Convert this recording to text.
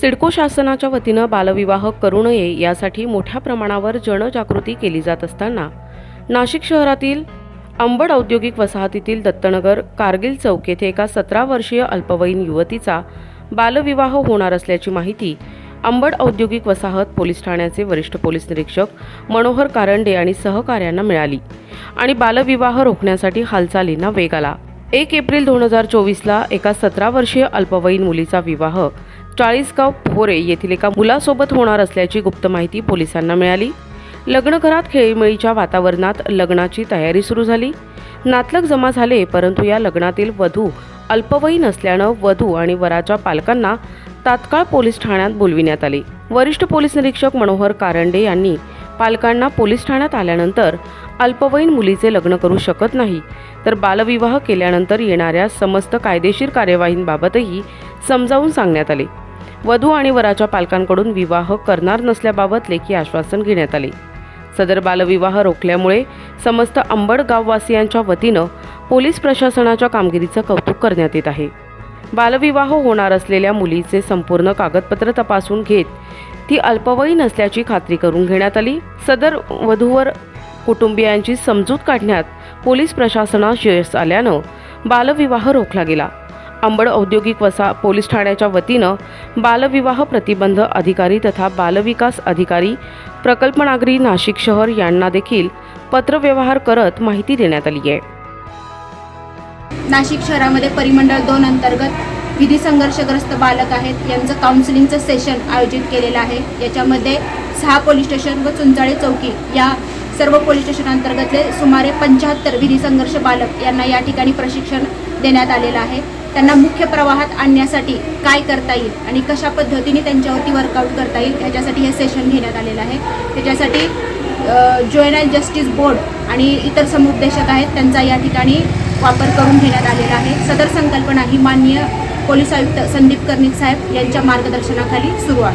सिडको शासनाच्या वतीनं बालविवाह करू नये यासाठी मोठ्या प्रमाणावर जनजागृती केली जात असताना नाशिक शहरातील अंबड औद्योगिक वसाहतीतील दत्तनगर कारगिल चौक येथे एका सतरा वर्षीय अल्पवयीन युवतीचा बालविवाह होणार असल्याची माहिती अंबड औद्योगिक वसाहत पोलीस ठाण्याचे वरिष्ठ पोलीस निरीक्षक मनोहर कारंडे आणि सहकार्यांना मिळाली आणि बालविवाह रोखण्यासाठी हालचालींना वेग आला. एक एप्रिल दोन हजार चोवीसला एका सतरा वर्षीय अल्पवयीन मुलीचा विवाह चाळीसगाव भोरे येथील एका मुलासोबत होणार असल्याची गुप्त माहिती पोलिसांना मिळाली. लग्नघरात खेळीमेळीच्या वातावरणात लग्नाची तयारी सुरू झाली. नातलग जमा झाले परंतु या लग्नातील वधू अल्पवयीन असल्यानं वधू आणि वराच्या पालकांना तात्काळ पोलीस ठाण्यात बोलविण्यात आले. वरिष्ठ पोलीस निरीक्षक मनोहर कारंडे यांनी पालकांना पोलीस ठाण्यात आल्यानंतर अल्पवयीन मुलीचे लग्न करू शकत नाही तर बालविवाह केल्यानंतर येणाऱ्या समस्त कायदेशीर कार्यवाहींबाबतही समजावून सांगण्यात आले. वधू आणि वराच्या पालकांकडून विवाह करणार नसल्याबाबत लेखी आश्वासन घेण्यात आले. सदर बालविवाह रोखल्यामुळे समस्त अंबड गाववासियांच्या वतीनं पोलीस प्रशासनाच्या कामगिरीचं कौतुक करण्यात येत आहे. बालविवाह होणार असलेल्या मुलीचे संपूर्ण कागदपत्र तपासून घेत ती अल्पवयीन असल्याची खात्री करून घेण्यात आली. सदर वधूवर कुटुंबियांची समजूत काढण्यात पोलीस प्रशासनास यश आल्यानं बालविवाह रोखला गेला. अंबड औद्योगिक वसा पोलीस ठाण्याच्या वतीनं बालविवाह प्रतिबंध अधिकारी तथा बालविकास अधिकारी प्रकल्पनागरी नाशिक शहर यांना देखील पत्रव्यवहार करत माहिती देण्यात आली आहे. नाशिक शहरामध्ये परिमंडळ दोन अंतर्गत विधी संघर्षग्रस्त बालक आहेत. यांचं काउन्सिलिंगचं सेशन आयोजित केलेलं आहे. याच्यामध्ये सहा पोलीस स्टेशन व चुंचाळे चौकी या सर्व पोलीस स्टेशन अंतर्गतले सुमारे पंच्याहत्तर विधी संघर्ष बालक यांना या ठिकाणी प्रशिक्षण देण्यात आलेलं आहे. त्यांना मुख्य प्रवाहात आणण्यासाठी काय करता येईल आणि कशा पद्धतीने त्यांच्यावरती वर्कआउट करता येईल ह्याच्यासाठी हे सेशन घेण्यात आलेलं आहे. त्याच्यासाठी ज्युएनाईल जस्टिस बोर्ड आणि इतर समुपदेशक आहेत त्यांचा या ठिकाणी वापर करून घेण्यात आलेला आहे. सदर संकल्पना ही माननीय पोलीस आयुक्त संदीप कर्णिक साहेब यांच्या मार्गदर्शनाखाली सुरू आहे.